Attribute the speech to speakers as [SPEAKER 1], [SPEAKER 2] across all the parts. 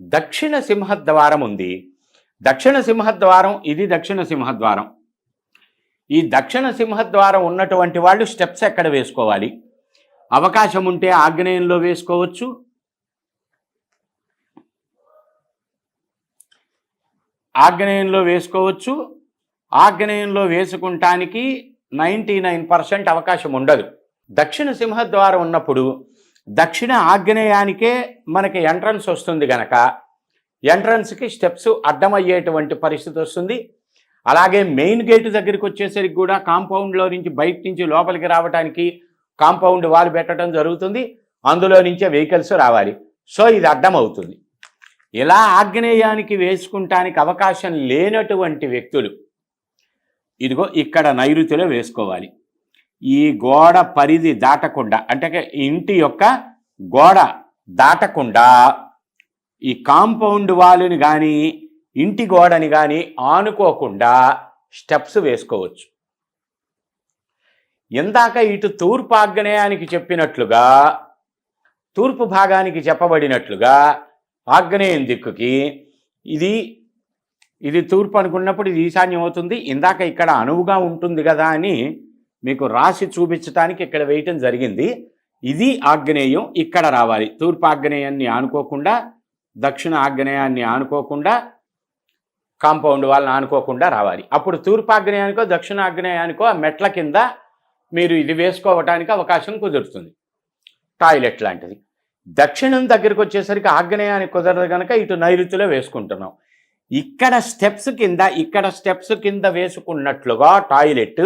[SPEAKER 1] దక్షిణ సింహద్వారం ఉంది. దక్షిణ సింహద్వారం ఇది దక్షిణ సింహద్వారం. ఈ దక్షిణ సింహద్వారం ఉన్నటువంటి వాళ్ళు స్టెప్స్ ఎక్కడ వేసుకోవాలి? అవకాశం ఉంటే ఆగ్నేయంలో వేసుకోవచ్చు. ఆగ్నేయంలో వేసుకోవచ్చు. ఆగ్నేయంలో వేసుకుంటానికి నైంటీ నైన్ పర్సెంట్ అవకాశం ఉండదు. దక్షిణ సింహద్వారం ఉన్నప్పుడు దక్షిణ ఆగ్నేయానికే మనకి ఎంట్రన్స్ వస్తుంది గనక ఎంట్రన్స్కి స్టెప్స్ అడ్డమయ్యేటువంటి పరిస్థితి వస్తుంది. అలాగే మెయిన్ గేట్ దగ్గరికి వచ్చేసరికి కూడా కాంపౌండ్లో నుంచి బయట నుంచి లోపలికి రావడానికి కాంపౌండ్ వాల్ పెట్టడం జరుగుతుంది. అందులో నుంచే వెహికల్స్ రావాలి. సో ఇది అడ్డం అవుతుంది ఇలా ఆగ్నేయానికి వేసుకుంటానికి అవకాశం లేనటువంటి వ్యక్తులు ఇదిగో ఇక్కడ నైరుతిలో వేసుకోవాలి. ఈ గోడ పరిధి దాటకుండా అంటే ఇంటి యొక్క గోడ దాటకుండా ఈ కాంపౌండ్ వాలుని కానీ ఇంటి గోడని కానీ ఆనుకోకుండా స్టెప్స్ వేసుకోవచ్చు. ఇందాక ఇటు తూర్పు ఆగ్నేయానికి చెప్పినట్లుగా తూర్పు భాగానికి చెప్పబడినట్లుగా ఆగ్నేయం దిక్కుకి ఇది ఇది తూర్పు అనుకున్నప్పుడు ఇది ఈశాన్యం అవుతుంది ఇందాక ఇక్కడ అనువుగా ఉంటుంది కదా అని మీకు రాసి చూపించడానికి ఇక్కడ వేయటం జరిగింది. ఇది ఆగ్నేయం ఇక్కడ రావాలి. తూర్పు ఆగ్నేయాన్ని ఆనుకోకుండా దక్షిణ ఆగ్నేయాన్ని ఆనుకోకుండా కాంపౌండ్ వాళ్ళని ఆనుకోకుండా రావాలి. అప్పుడు తూర్పు ఆగ్నేయానికో దక్షిణ ఆగ్నేయానికో ఆ మెట్ల కింద మీరు ఇది వేసుకోవటానికి అవకాశం కుదురుతుంది. టాయిలెట్ లాంటిది. దక్షిణం దగ్గరికి వచ్చేసరికి ఆగ్నేయానికి కుదరదు కనుక ఇటు నైరుతిలో వేసుకుంటున్నాం. ఇక్కడ స్టెప్స్ కింద ఇక్కడ స్టెప్స్ కింద వేసుకున్నట్లుగా టాయిలెట్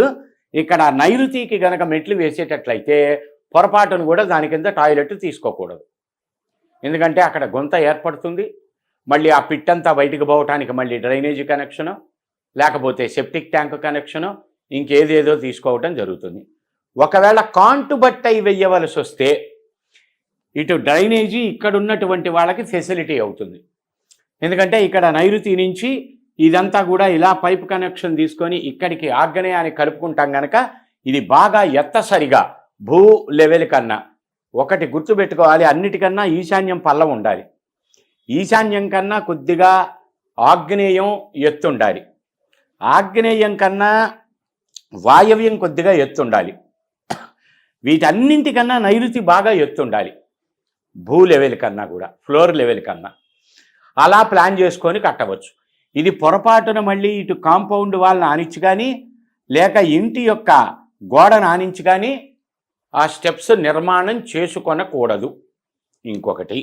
[SPEAKER 1] ఇక్కడ నైరుతికి గనక మెట్లు వేసేటట్లయితే పొరపాటును కూడా దాని కింద టాయిలెట్ తీసుకోకూడదు. ఎందుకంటే అక్కడ గుంత ఏర్పడుతుంది. మళ్ళీ ఆ పిట్టంతా బయటకు పోవటానికి మళ్ళీ డ్రైనేజీ కనెక్షను లేకపోతే సెప్టిక్ ట్యాంక్ కనెక్షను ఇంకేదేదో తీసుకోవటం జరుగుతుంది. ఒకవేళ కాంటు బట్టయి వెయ్యవలసి వస్తే ఇటు డ్రైనేజీ ఇక్కడ ఉన్నటువంటి వాళ్ళకి ఫెసిలిటీ అవుతుంది. ఎందుకంటే ఇక్కడ నైరుతి నుంచి ఇదంతా కూడా ఇలా పైప్ కనెక్షన్ తీసుకొని ఇక్కడికి ఆగ్నేయాన్ని కలుపుకుంటాం గనక ఇది బాగా ఎత్తసరిగా భూ లెవెల్ కన్నా. ఒకటి గుర్తుపెట్టుకోవాలి అన్నిటికన్నా ఈశాన్యం పల్లం ఉండాలి. ఈశాన్యం కన్నా కొద్దిగా ఆగ్నేయం ఎత్తుండాలి. ఆగ్నేయం కన్నా వాయవ్యం కొద్దిగా ఎత్తుండాలి. వీటన్నింటికన్నా నైరుతి బాగా ఎత్తుండాలి. భూ లెవెల్ కన్నా కూడా ఫ్లోర్ లెవెల్ కన్నా. అలా ప్లాన్ చేసుకొని కట్టవచ్చు. ఇది పొరపాటున మళ్ళీ ఇటు కాంపౌండ్ వాళ్ళని ఆనించి కానీ లేక ఇంటి యొక్క గోడను ఆనించి కానీ ఆ స్టెప్స్ నిర్మాణం చేసుకొనకూడదు. ఇంకొకటి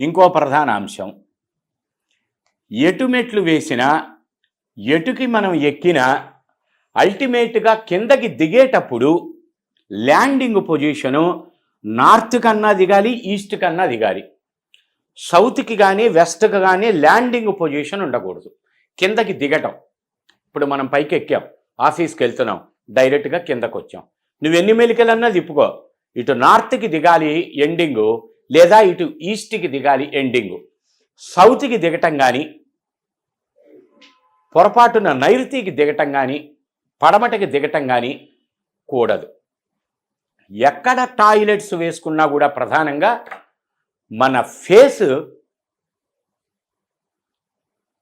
[SPEAKER 1] ఇంకో ప్రధాన అంశం. ఎటు మెట్లు వేసినా ఎటుకి మనం ఎక్కినా అల్టిమేట్గా కిందకి దిగేటప్పుడు ల్యాండింగ్ పొజిషను నార్త్ కన్నా దిగాలి ఈస్ట్ కన్నా దిగాలి. సౌత్కి కానీ వెస్ట్కి కానీ ల్యాండింగ్ పొజిషన్ ఉండకూడదు. కిందకి దిగటం. ఇప్పుడు మనం పైకి ఎక్కాం ఆఫీస్కి వెళ్తున్నాం. డైరెక్ట్గా కిందకు వచ్చాం నువ్వు ఎన్ని మెలికలన్నా తిప్పుకో. ఇటు నార్త్కి దిగాలి ఎండింగు లేదా ఇటు ఈస్ట్కి దిగాలి ఎండింగు. సౌత్కి దిగటం కానీ పొరపాటున నైరుతికి దిగటం కానీ పడమటకి దిగటం కానీ కూడదు. ఎక్కడ టాయిలెట్స్ వేసుకున్నా కూడా ప్రధానంగా మన ఫేస్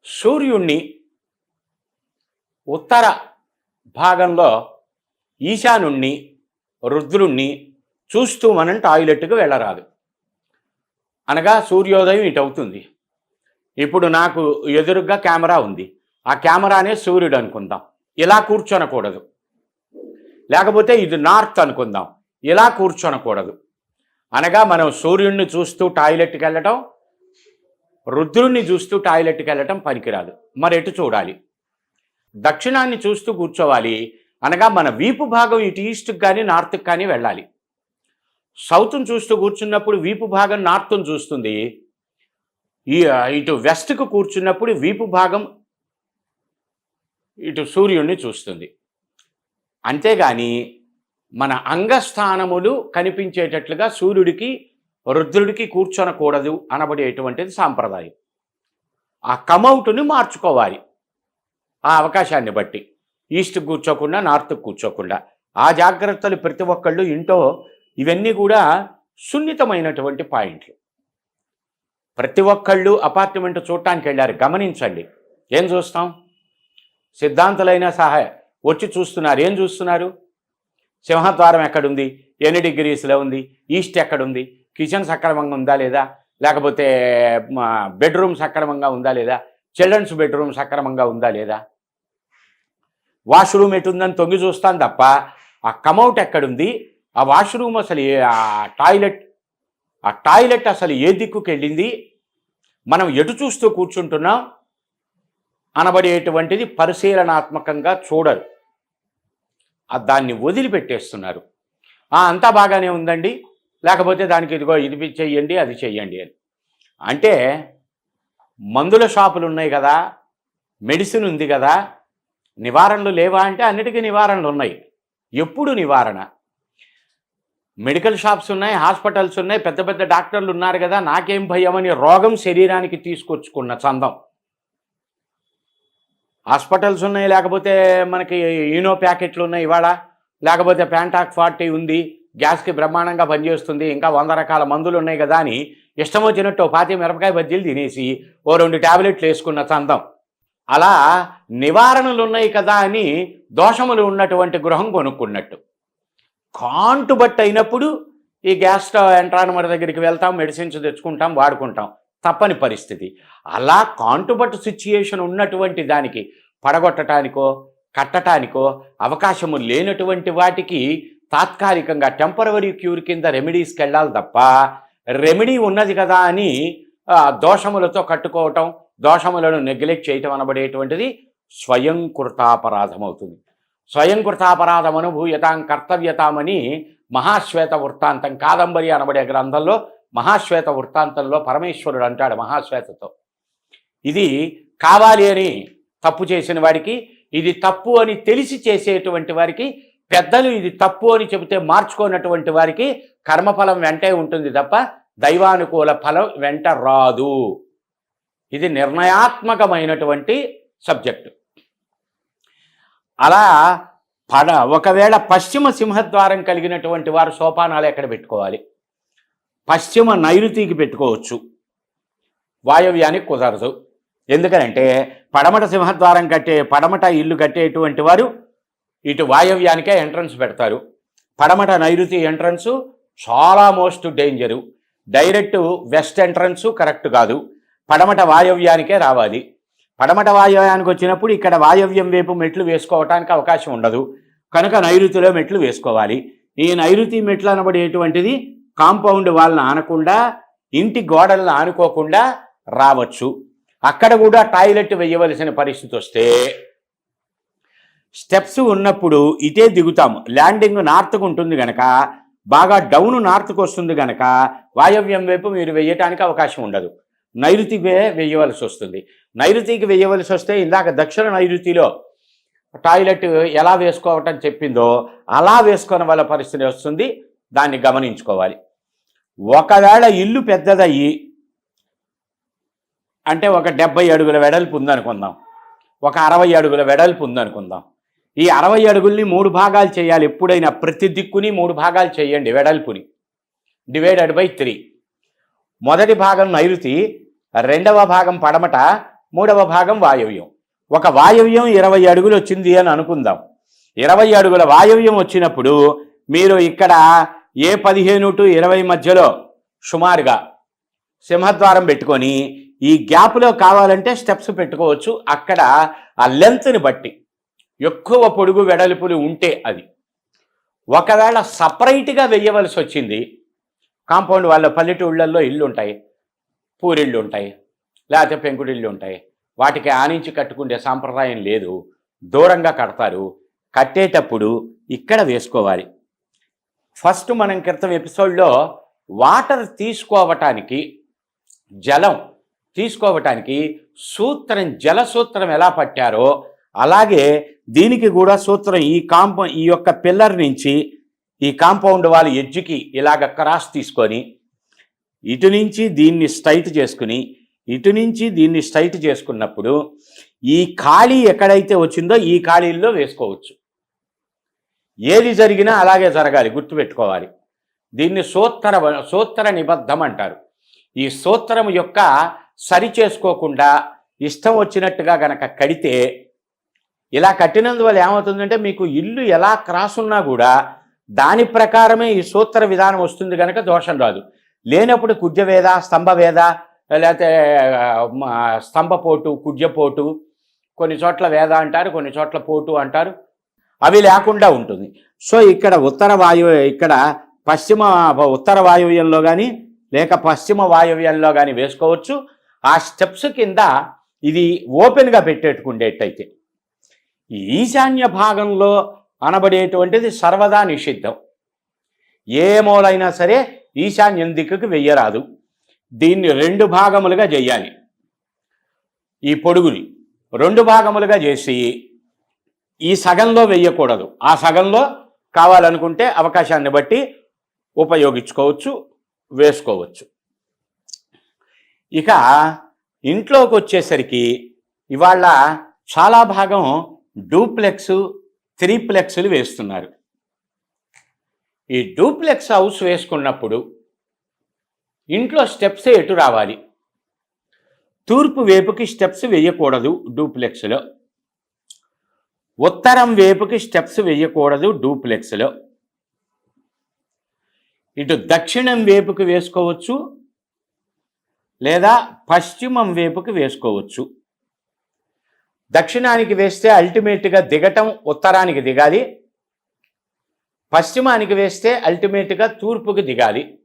[SPEAKER 1] సూర్యుణ్ణి ఉత్తర భాగంలో ఈశానుణ్ణి రుద్రుణ్ణి చూస్తూ మనం టాయిలెట్కి వెళ్ళరాదు. అనగా సూర్యోదయం ఇటు అవుతుంది. ఇప్పుడు నాకు ఎదురుగా కెమెరా ఉంది. ఆ కెమెరానే సూర్యుడు అనుకుందాం. ఇలా కూర్చొనకూడదు. లేకపోతే ఇది నార్త్ అనుకుందాం. ఇలా కూర్చొనకూడదు. అనగా మనం సూర్యుడిని చూస్తూ టాయిలెట్కి వెళ్ళటం రుద్రుణ్ణి చూస్తూ టాయిలెట్కి వెళ్ళటం పనికిరాదు. మరి ఎటు చూడాలి? దక్షిణాన్ని చూస్తూ కూర్చోవాలి. అనగా మన వీపు భాగం ఇటు ఈస్ట్కి కానీ నార్త్కి కానీ వెళ్ళాలి. సౌత్ను చూస్తూ కూర్చున్నప్పుడు వీపు భాగం నార్త్ను చూస్తుంది. ఈ ఇటు వెస్ట్కు కూర్చున్నప్పుడు వీపు భాగం ఇటు సూర్యుడిని చూస్తుంది. అంతేగాని మన అంగస్థానములు కనిపించేటట్లుగా సూర్యుడికి రుద్రుడికి కూర్చొనకూడదు అనబడేటువంటిది సాంప్రదాయం. ఆ కమౌట్ని మార్చుకోవాలి ఆ అవకాశాన్ని బట్టి. ఈస్ట్ కూర్చోకుండా నార్త్ కూర్చోకుండా. ఆ జాగ్రత్తలు ప్రతి ఒక్కళ్ళు ఇంటో ఇవన్నీ కూడా సున్నితమైనటువంటి పాయింట్లు. ప్రతి ఒక్కళ్ళు అపార్ట్మెంట్ చూడటానికి వెళ్ళారు గమనించండి. ఏం చూస్తాం? సిద్ధాంతులైనా సహాయ వచ్చి చూస్తున్నారు. ఏం చూస్తున్నారు? సింహద్వారం ఎక్కడుంది? ఎన్ని డిగ్రీస్లో ఉంది? ఈస్ట్ ఎక్కడుంది? కిచెన్ సక్రమంగా ఉందా లేదా? లేకపోతే బెడ్రూమ్ సక్రమంగా ఉందా లేదా? చిల్డ్రన్స్ బెడ్రూమ్ సక్రమంగా ఉందా లేదా? వాష్రూమ్ ఎటుందని తొంగి చూస్తాను తప్ప ఆ కమౌట్ ఎక్కడుంది? ఆ వాష్రూమ్ అసలు ఆ టాయిలెట్ ఆ టాయిలెట్ అసలు ఏ దిక్కుకి వెళ్ళింది? మనం ఎటు చూస్తూ కూర్చుంటున్నాం? అనబడేటువంటిది పరిశీలనాత్మకంగా చూడరు. దాన్ని వదిలిపెట్టేస్తున్నారు. అంతా బాగానే ఉందండి. లేకపోతే దానికి ఇదిగో ఇది చెయ్యండి అది చెయ్యండి అని. అంటే మందుల షాపులు ఉన్నాయి కదా మెడిసిన్ ఉంది కదా నివారణలు లేవా అంటే అన్నిటికీ నివారణలు ఉన్నాయి. ఎప్పుడు నివారణ? మెడికల్ షాప్స్ ఉన్నాయి హాస్పిటల్స్ ఉన్నాయి పెద్ద పెద్ద డాక్టర్లు ఉన్నారు కదా నాకేం భయం అని రోగం శరీరానికి తీసుకొచ్చుకున్న చందం. హాస్పిటల్స్ ఉన్నాయి లేకపోతే మనకి ఈనో ప్యాకెట్లు ఉన్నాయి ఇవాళ. లేకపోతే ప్యాంటాక్ ఫార్టీ ఉంది గ్యాస్కి బ్రహ్మాండంగా పనిచేస్తుంది ఇంకా వంద రకాల మందులు ఉన్నాయి కదా అని ఇష్టం వచ్చినట్టు పాతి మిరపకాయ బజ్జీలు తినేసి ఓ రెండు ట్యాబ్లెట్లు వేసుకున్న చందం. అలా నివారణలు ఉన్నాయి కదా అని దోషములు ఉన్నటువంటి గృహం కొనుక్కున్నట్టు. కాంటుబట్టు అయినప్పుడు ఈ గ్యాస్ ఎంట్రానమర్ దగ్గరికి వెళ్తాం మెడిసిన్స్ తెచ్చుకుంటాం వాడుకుంటాం. తప్పని పరిస్థితి. అలా కాంటుబట్టు సిచ్యుయేషన్ ఉన్నటువంటి దానికి పడగొట్టడానికో కట్టడానికో అవకాశము లేనటువంటి వాటికి తాత్కాలికంగా టెంపరవరీ క్యూర్ కింద రెమెడీస్కి వెళ్ళాలి తప్ప రెమెడీ ఉన్నది కదా అని దోషములతో కట్టుకోవటం దోషములను నెగ్లెక్ట్ చేయటం అనబడేటువంటిది స్వయం కృతాపరాధం అవుతుంది స్వయం కృతాపరాధం అనుభూయతాం కర్తవ్యతామని మహాశ్వేత వృత్తాంతం కాదంబరి అనబడే గ్రంథంలో మహాశ్వేత వృత్తాంతంలో పరమేశ్వరుడు అంటాడు మహాశ్వేతతో. ఇది కావాలి అని తప్పు చేసిన వాడికి ఇది తప్పు అని తెలిసి చేసేటువంటి వారికి పెద్దలు ఇది తప్పు అని చెబితే మార్చుకోనటువంటి వారికి కర్మఫలం వెంటే ఉంటుంది తప్ప దైవానుకూల ఫలం వెంట రాదు. ఇది నిర్ణయాత్మకమైనటువంటి సబ్జెక్టు. అలా పడ ఒకవేళ పశ్చిమ సింహద్వారం కలిగినటువంటి వారు సోపానాలు ఎక్కడ పెట్టుకోవాలి? పశ్చిమ నైరుతికి పెట్టుకోవచ్చు. వాయవ్యానికి కుదరదు. ఎందుకనంటే పడమట సింహద్వారం కట్టే పడమట ఇల్లు కట్టేటువంటి వారు ఇటు వాయవ్యానికే ఎంట్రన్స్ పెడతారు. పడమట నైరుతి ఎంట్రన్స్ చాలా most danger. Direct west entrance correct కాదు. పడమట వాయవ్యానికే రావాలి. పడమట వాయవ్యానికి వచ్చినప్పుడు ఇక్కడ వాయవ్యం వైపు మెట్లు వేసుకోవటానికి అవకాశం ఉండదు. కనుక నైరుతిలో మెట్లు వేసుకోవాలి. ఈ నైరుతి మెట్లు అనబడేటువంటిది కాంపౌండ్ వాళ్ళని ఆనకుండా ఇంటి గోడలను ఆనుకోకుండా రావచ్చు. అక్కడ కూడా టాయిలెట్ వేయవలసిన పరిస్థితి వస్తే స్టెప్స్ ఉన్నప్పుడు ఇటే దిగుతాము. ల్యాండింగ్ నార్త్కు ఉంటుంది కనుక బాగా డౌన్ నార్త్కు వస్తుంది కనుక వాయవ్యం వైపు మీరు వేయటానికి అవకాశం ఉండదు. నైరుతికి వేయవలసి వస్తుంది. నైరుతికి వేయవలసి వస్తే ఇందాక దక్షిణ నైరుతిలో టాయిలెట్ ఎలా వేసుకోవటం చెప్పిందో అలా వేసుకోవడం వాళ్ళ పరిస్థితి వస్తుంది. దాన్ని గమనించుకోవాలి. ఒకవేళ ఇల్లు పెద్దదయ్యి అంటే ఒక డెబ్బై అడుగుల వెడల్పు ఉందనుకుందాం. ఒక అరవై అడుగుల వెడల్పు ఉందనుకుందాం. ఈ అరవై అడుగుల్ని మూడు భాగాలు చేయాలి. ఎప్పుడైనా ప్రతి దిక్కుని మూడు భాగాలు చేయండి వెడల్పుని. డివైడెడ్ బై త్రీ మొదటి భాగం నైరుతి రెండవ భాగం పడమట మూడవ భాగం వాయవ్యం. ఒక వాయవ్యం ఇరవై అడుగులు వచ్చింది అని అనుకుందాం. ఇరవై అడుగుల వాయవ్యం వచ్చినప్పుడు మీరు ఇక్కడ ఏ పదిహేను టు ఇరవై మధ్యలో సుమారుగా సింహద్వారం పెట్టుకొని ఈ గ్యాప్లో కావాలంటే స్టెప్స్ పెట్టుకోవచ్చు. అక్కడ ఆ లెంత్ని బట్టి ఎక్కువ పొడుగు వెడల్పులు ఉంటే అది. ఒకవేళ సపరేట్గా వెయ్యవలసి వచ్చింది కాంపౌండ్ వాళ్ళ పల్లెటూళ్ళల్లో ఇళ్ళు ఉంటాయి పూరిళ్ళు ఉంటాయి లేకపోతే పెంకుడిళ్ళు ఉంటాయి వాటికి ఆనించి కట్టుకునే సాంప్రదాయం లేదు. దూరంగా కడతారు. కట్టేటప్పుడు ఇక్కడ వేసుకోవాలి. ఫస్ట్ మనం క్రితం ఎపిసోడ్లో వాటర్ తీసుకోవటానికి జలం తీసుకోవటానికి సూత్రం జల సూత్రం ఎలా పట్టారో అలాగే దీనికి కూడా సూత్రం ఈ కాంపౌ ఈ యొక్క పిల్లర్ నుంచి ఈ కాంపౌండ్ వాళ్ళ ఎడ్జ్కి ఇలాగ క్రాస్ తీసుకొని ఇటు నుంచి దీన్ని స్ట్రైట్ చేసుకుని ఇటు నుంచి దీన్ని స్ట్రైట్ చేసుకున్నప్పుడు ఈ ఖాళీ ఎక్కడైతే వచ్చిందో ఈ ఖాళీల్లో వేసుకోవచ్చు. ఏది జరిగినా అలాగే జరగాలి గుర్తుపెట్టుకోవాలి. దీన్ని సూత్ర సూత్ర నిబద్ధం అంటారు. ఈ సూత్రం యొక్క సరి చేసుకోకుండా ఇష్టం వచ్చినట్టుగా గనక కడితే ఇలా కట్టినందువల్ల ఏమవుతుందంటే మీకు ఇల్లు ఎలా క్రాస్ ఉన్నా కూడా దాని ప్రకారమే ఈ సూత్ర విధానం వస్తుంది కనుక దోషం రాదు. లేనప్పుడు కుజ్యవేద స్తంభవేద లేకపోతే స్తంభపోటు కుజ్యపోటు కొన్ని చోట్ల వేద అంటారు కొన్ని చోట్ల పోటు అంటారు. అవి లేకుండా ఉంటుంది. సో ఇక్కడ ఉత్తర వాయు ఇక్కడ పశ్చిమ ఉత్తర వాయువ్యంలో కానీ లేక పశ్చిమ వాయువ్యంలో కానీ వేసుకోవచ్చు. ఆ స్టెప్స్ కింద ఇది ఓపెన్గా పెట్టేట్టుకుండేటైతే ఈశాన్య భాగంలో అనబడేటువంటిది సర్వదా నిషిద్ధం. ఏ మూలైనా సరే ఈశాన్యం దిక్కుకు వెయ్యరాదు. దీన్ని రెండు భాగములుగా చేయాలి. ఈ పొడుగుని రెండు భాగములుగా చేసి ఈ సగంలో వేయకూడదు ఆ సగంలో కావాలనుకుంటే అవకాశాన్ని బట్టి ఉపయోగించుకోవచ్చు వేసుకోవచ్చు. ఇక ఇంట్లోకి వచ్చేసరికి ఇవాళ చాలా భాగం డూప్లెక్స్ త్రీప్లెక్స్లు వేస్తున్నారు. ఈ డూప్లెక్స్ హౌస్ వేసుకున్నప్పుడు ఇంట్లో స్టెప్స్ ఎటు రావాలి? తూర్పు వేపుకి స్టెప్స్ వేయకూడదు డూప్లెక్స్లో. ఉత్తరం వేపుకి స్టెప్స్ వేయకూడదు డూప్లెక్స్లో. ఇటు దక్షిణం వేపుకి వేసుకోవచ్చు. లేదా పశ్చిమం వేపుకి వేసుకోవచ్చు. దక్షిణానికి వేస్తే అల్టిమేట్గా దిగటం ఉత్తరానికి దిగాలి. పశ్చిమానికి వేస్తే అల్టిమేట్గా తూర్పుకి దిగాలి.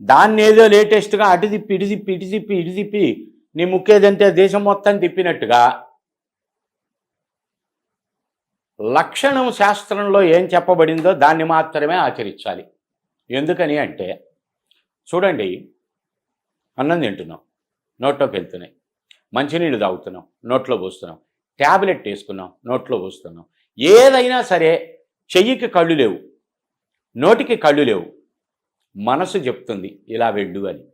[SPEAKER 1] దాన్ని ఏదో లేటెస్ట్గా అటు తిప్పి ఇటు తిప్పి ఇటు తిప్పి ఇటు తిప్పి నీ ముక్కేదంటే దేశం మొత్తం తిప్పినట్టుగా లక్షణం శాస్త్రంలో ఏం చెప్పబడిందో దాన్ని మాత్రమే ఆచరించాలి. ఎందుకని అంటే చూడండి అన్నం తింటున్నాం నోట్లోకి వెళ్తున్నాయి మంచినీళ్ళు తాగుతున్నాం నోట్లో పోస్తున్నాం ట్యాబ్లెట్ వేసుకున్నాం నోట్లో పోస్తున్నాం ఏదైనా సరే చెయ్యికి కళ్ళు లేవు నోటికి కళ్ళు లేవు మనసు చెప్తుంది ఇలా వెళ్ళు అని.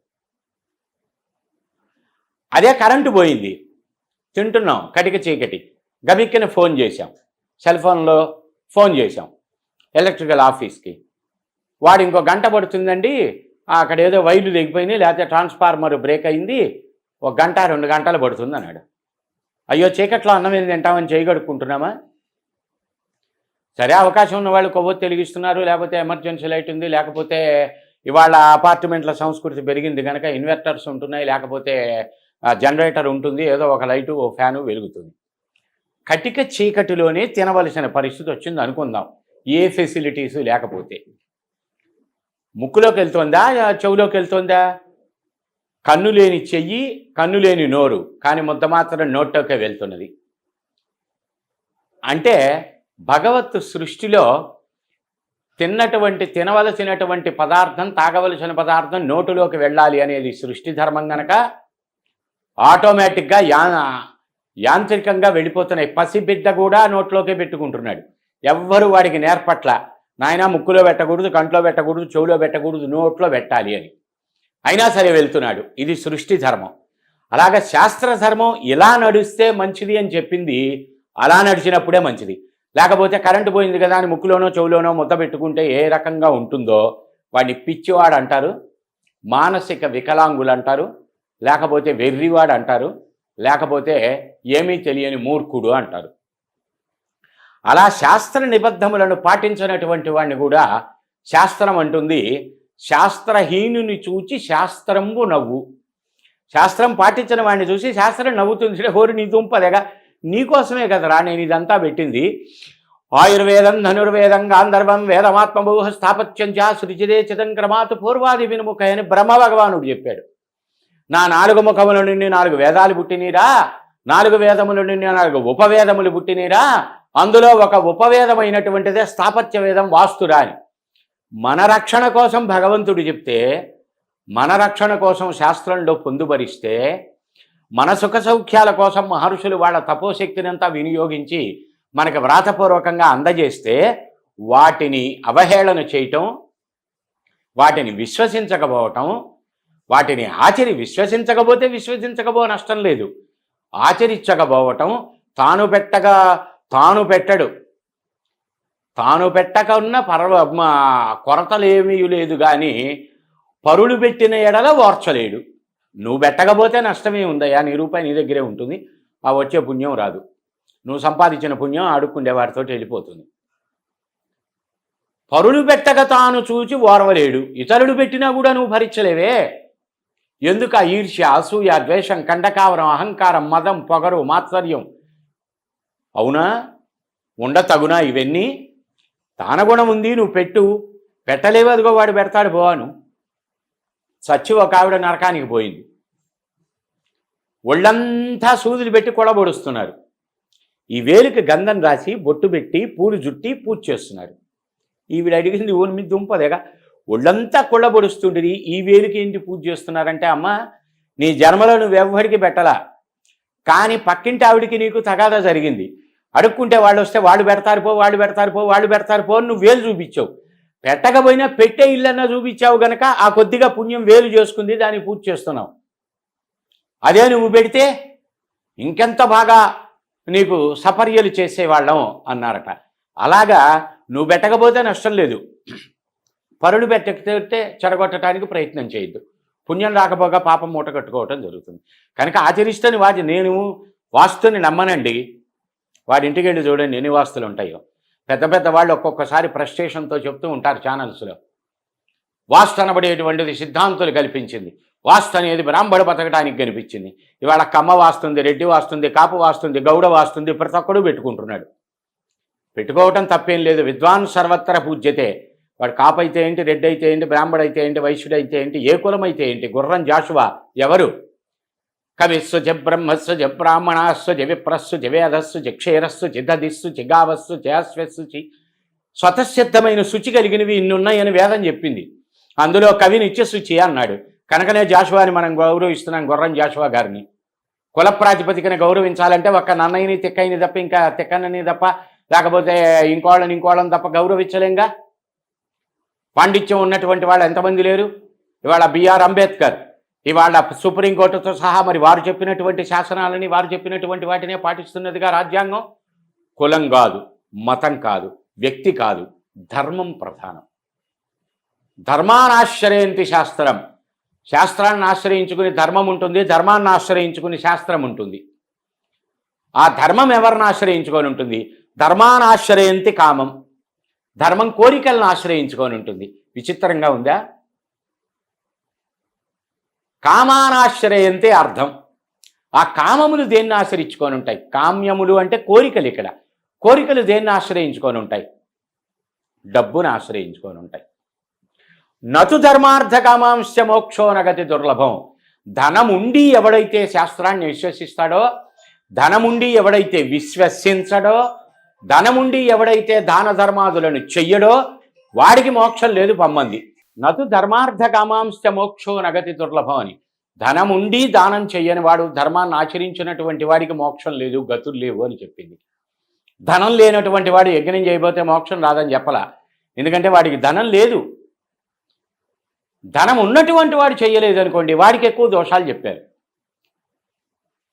[SPEAKER 1] అదే కరెంటు పోయింది తింటున్నాం కటిక చీకటి గబిక్కిన ఫోన్ చేశాం సెల్ ఫోన్లో ఫోన్ చేశాం ఎలక్ట్రికల్ ఆఫీస్కి. వాడు ఇంకో గంట పడుతుందండి అక్కడ ఏదో వైర్లు దిగిపోయినాయి లేకపోతే ట్రాన్స్ఫార్మర్ బ్రేక్ అయింది ఒక గంట రెండు గంటలు పడుతుంది అన్నాడు. అయ్యో చీకట్లో అన్నం ఏం తింటామని చేయగడుక్కుంటున్నామా సరే అవకాశం ఉన్న వాళ్ళు కొవ్వొత్తి లేకపోతే ఎమర్జెన్సీ లైట్ ఉంది లేకపోతే ఇవాళ అపార్ట్మెంట్ల సంస్కృతి పెరిగింది కనుక ఇన్వర్టర్స్ ఉంటున్నాయి లేకపోతే జనరేటర్ ఉంటుంది ఏదో ఒక లైటు ఓ ఫ్యాను వెలుగుతుంది. కటిక చీకటిలోనే తినవలసిన పరిస్థితి వచ్చింది అనుకుందాం. ఏ ఫెసిలిటీస్ లేకపోతే. ముక్కులోకి వెళ్తుందా చెవులోకి వెళ్తుందా కన్ను లేని చెయ్యి కన్ను లేని నోరు కానీ ముద్ద మాత్రం నోట్లోకే వెళ్తున్నది. అంటే భగవత్ సృష్టిలో తిన్నటువంటి తినవలసినటువంటి పదార్థం తాగవలసిన పదార్థం నోటులోకి వెళ్ళాలి అనేది సృష్టి ధర్మం గనక ఆటోమేటిక్గా యా యాంత్రికంగా వెళ్ళిపోతున్నాయి. పసిబిడ్డ కూడా నోట్లోకే పెట్టుకుంటున్నాడు. ఎవ్వరు వాడికి నేర్పట్ల. నాయన ముక్కులో పెట్టకూడదు కంట్లో పెట్టకూడదు చెవులో పెట్టకూడదు నోట్లో పెట్టాలి అని. అయినా సరే వెళ్తున్నాడు. ఇది సృష్టి ధర్మం. అలాగ శాస్త్ర ధర్మం ఇలా నడిస్తే మంచిది అని చెప్పింది అలా నడిచినప్పుడే మంచిది. లేకపోతే కరెంటు పోయింది కదా అని ముక్కులోనో చెవులోనో ముద్ద పెట్టుకుంటే ఏ రకంగా ఉంటుందో వాడిని పిచ్చివాడు అంటారు మానసిక వికలాంగులు అంటారు లేకపోతే వెర్రివాడు అంటారు లేకపోతే ఏమీ తెలియని మూర్ఖుడు అంటారు. అలా శాస్త్ర నిబద్ధములను పాటించినటువంటి వాడిని కూడా శాస్త్రం అంటుంది. శాస్త్రహీనుని చూచి శాస్త్రంబు నవ్వు. శాస్త్రం పాటించిన వాడిని చూసి శాస్త్రం నవ్వుతుంది. హోరు నీ దుంపదేగా నీకోసమే కదరా? నేను ఇదంతా పెట్టింది. ఆయుర్వేదం ధనుర్వేదం గాంధర్వం వేదమాత్మభూహ స్థాపత్యం చా సృచిదే చితం క్రమాత్ పూర్వాది వినుముఖ అని బ్రహ్మ భగవానుడు చెప్పాడు. నా నాలుగు ముఖముల నుండి నాలుగు వేదాలు పుట్టినీరా? నాలుగు వేదముల నుండి నాలుగు ఉపవేదములు పుట్టినీరా? అందులో ఒక ఉపవేదమైనటువంటిదే స్థాపత్య వేదం వాస్తురా అని మన రక్షణ కోసం భగవంతుడు చెప్తే మన రక్షణ కోసం శాస్త్రంలో పొందుపరిస్తే మన సుఖ సౌఖ్యాల కోసం మహర్షులు వాళ్ళ తపోశక్తినంతా వినియోగించి మనకి వ్రాతపూర్వకంగా అందజేస్తే వాటిని అవహేళన చేయటం వాటిని విశ్వసించకపోవటం వాటిని ఆచరి విశ్వసించకపోతే విశ్వసించకపో నష్టం లేదు. ఆచరించకపోవటం తాను పెట్టగా తాను పెట్టడు. తాను పెట్టక ఉన్న పర్వ మా కొరతలేమీ లేదు కానీ పరులు పెట్టిన ఎడల ఓర్చలేడు నువ్వు పెట్టకపోతే నష్టమే ఉందయ్యా నీ రూపాయి నీ దగ్గరే ఉంటుంది ఆ వచ్చే పుణ్యం రాదు. నువ్వు సంపాదించిన పుణ్యం అడుక్కుండే వారితో వెళ్ళిపోతుంది. పరులు పెట్టక తాను చూచి ఓర్వలేడు. ఇతరులు పెట్టినా కూడా నువ్వు భరించలేవే. ఎందుకు ఆ ఈర్ష్య అసూయ ద్వేషం కండకావరం అహంకారం మదం పొగరు మాత్సర్యం? అవునా? ఉండ తగునా ఇవన్నీ? తానగుణం ఉంది నువ్వు పెట్టు. పెట్టలేవు అదిగో వాడు పెడతాడు పోవాను. చచ్చి ఒక ఆవిడ నరకానికి పోయింది. ఒళ్ళంతా సూదులు పెట్టి కొడబొడుస్తున్నారు. ఈ వేలికి గంధం రాసి బొట్టు పెట్టి పూలు జుట్టి పూజ చేస్తున్నారు. ఈవిడ అడిగింది ఊరి మీద దుంపదేగా? ఒళ్ళంతా కొళ్ళబొడుస్తుంటుంది ఈ వేలికి ఏంటి పూజ చేస్తున్నారంటే అమ్మ నీ జన్మలో నువ్వు ఎవ్వరికి పెట్టలా. కానీ పక్కింటి ఆవిడికి నీకు తగాదా జరిగింది. అడుక్కుంటే వాళ్ళు వస్తే వాళ్ళు పెడతారు పో వాళ్ళు పెడతారు పో వాళ్ళు పెడతారు పో నువ్వు వేలు చూపించావు. పెట్టకపోయినా పెట్టే ఇల్లన్నా చూపించావు గనక ఆ కొద్దిగా పుణ్యం వేలు చేసుకుంది దాన్ని పూజ చేస్తున్నావు. అదే నువ్వు పెడితే ఇంకెంత బాగా నీకు సపర్యలు చేసేవాళ్ళం అన్నారట. అలాగా నువ్వు పెట్టకపోతే నష్టం లేదు. పరుడు పెట్టకపోతే చెడగొట్టడానికి ప్రయత్నం చేయొద్దు. పుణ్యం రాకపోగా పాపం మూట కట్టుకోవటం జరుగుతుంది. కనుక ఆచరిస్తని వాటి నేను వాస్తుని నమ్మనండి. వాడి ఇంటికి వెళ్ళి చూడండి ఎన్ని వాస్తులు ఉంటాయో. పెద్ద పెద్ద వాళ్ళు ఒక్కొక్కసారి ఫ్రస్ట్రేషన్తో చెప్తూ ఉంటారు ఛానల్స్లో. వాస్తు అనబడేటువంటిది సిద్ధాంతులు కల్పించింది. వాస్తు అనేది బ్రాహ్మణ బతకడానికి కనిపించింది. ఇవాళ కమ్మ వాస్తుంది రెడ్డి వాస్తుంది కాపు వాస్తుంది గౌడ వాస్తుంది ప్రతి ఒక్కడు పెట్టుకుంటున్నాడు. పెట్టుకోవటం తప్పేం లేదు. విద్వాన్ సర్వత్ర పూజ్యతే. వాడు కాపు అయితే ఏంటి రెడ్ అయితే ఏంటి బ్రాహ్మడు అయితే ఏంటి వైశ్యుడు అయితే ఏంటి ఏ కులం అయితే ఏంటి గుర్రం జాషువా ఎవరు? కవిస్సు జ బ్రహ్మస్సు జ బ్రాహ్మణాస్సు జ విప్రస్సు జ వేదస్సు జ క్షేరస్సు జిదదిస్సు జయస్వస్సు చి స్వతసిద్ధమైన శుచి కలిగినవి ఇన్నున్నాయని వేదం చెప్పింది. అందులో కవిని ఇచ్చే శుచి అన్నాడు. కనుకనే జాషువాని మనం గౌరవిస్తున్నాం గుర్రం జాషువా గారిని. కుల ప్రాతిపదికన గౌరవించాలంటే ఒక్క నన్నయ్యని తిక్కయ్యని తప్ప ఇంకా తిక్కనని తప్ప లేకపోతే ఇంకోళ్ళని ఇంకోళ్ళని తప్ప గౌరవించలేంగా? పాండిత్యం ఉన్నటువంటి వాళ్ళు ఎంతమంది లేరు? ఇవాళ బిఆర్ అంబేద్కర్ ఇవాళ సుప్రీంకోర్టుతో సహా మరి వారు చెప్పినటువంటి శాసనాలని వారు చెప్పినటువంటి వాటినే పాటిస్తున్నదిగా రాజ్యాంగం? కులం కాదు మతం కాదు వ్యక్తి కాదు ధర్మం ప్రధానం. ధర్మానాశ్రయంతి శాస్త్రం. శాస్త్రాన్ని ఆశ్రయించుకుని ధర్మం ఉంటుంది ధర్మాన్ని ఆశ్రయించుకుని శాస్త్రం ఉంటుంది. ఆ ధర్మం ఎవరిని ఆశ్రయించుకొని ఉంటుంది? ధర్మానాశ్రయంతి కామం. ధర్మం కోరికలను ఆశ్రయించుకొని ఉంటుంది. విచిత్రంగా ఉందా? కామానాశ్రయంతే అర్థం. ఆ కామములు దేన్ని ఆశ్రయించుకొని ఉంటాయి? కామ్యములు అంటే కోరికలు ఇక్కడ. కోరికలు దేన్ని ఆశ్రయించుకొని ఉంటాయి? డబ్బును ఆశ్రయించుకొని ఉంటాయి. నతు ధర్మార్థ కామాంశ మోక్షోనగతి దుర్లభం. ధనముండి ఎవడైతే శాస్త్రాన్ని విశ్వసిస్తాడో ధనముండి ఎవడైతే విశ్వసించడో ధనముండి ఎవడైతే దాన ధర్మాదులను చెయ్యడో వాడికి మోక్షం లేదు పమ్మంది. నతు ధర్మార్థ కామాంశ మోక్షో నగతి దుర్లభం అని ధనముండి దానం చెయ్యని వాడు ధర్మాన్ని ఆచరించినటువంటి వాడికి మోక్షం లేదు గతులు లేవు అని చెప్పింది. ధనం లేనటువంటి వాడు యజ్ఞం చేయబోతే మోక్షం రాదని చెప్పలా. ఎందుకంటే వాడికి ధనం లేదు. ధనం ఉన్నటువంటి వాడు చేయలేదు అనుకోండి వాడికి ఎక్కువ దోషాలు చెప్పారు.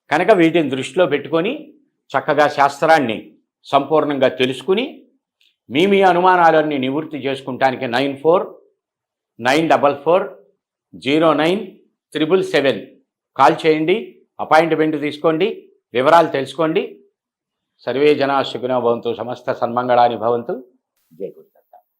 [SPEAKER 1] కనుక వీటిని దృష్టిలో పెట్టుకొని చక్కగా శాస్త్రాన్ని సంపూర్ణంగా తెలుసుకుని మీ మీ అనుమానాలన్నీ నివృత్తి చేసుకుంటానికి nine four nine double four zero nine triple seven. Call చేయండి అపాయింట్మెంట్ తీసుకోండి వివరాలు తెలుసుకోండి. సర్వే జనా సుఖినో భవంతు సమస్త సన్మంగళాని భవంతు. జయ గురు.